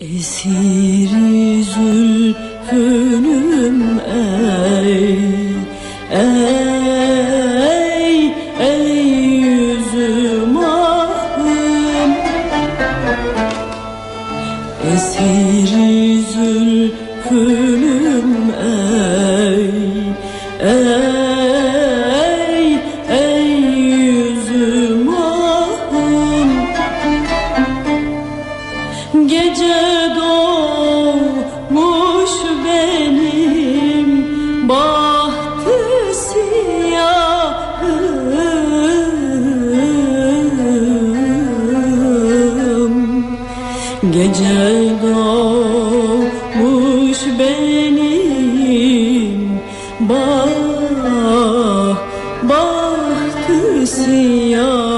Esiri zülfünüm ey Ey, ey yüzüm ahım Esiri zülfünüm ey Ey, Gece doğmuş benim. Bah, bahtı siyahım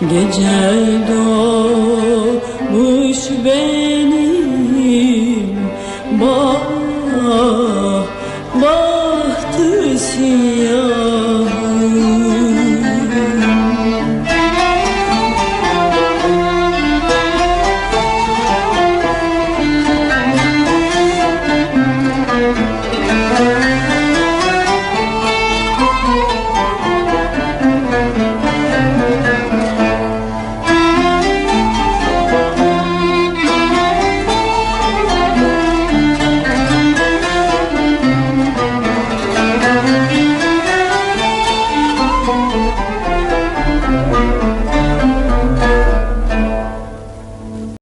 Gece doğmuş benim bah, bahtı siyah.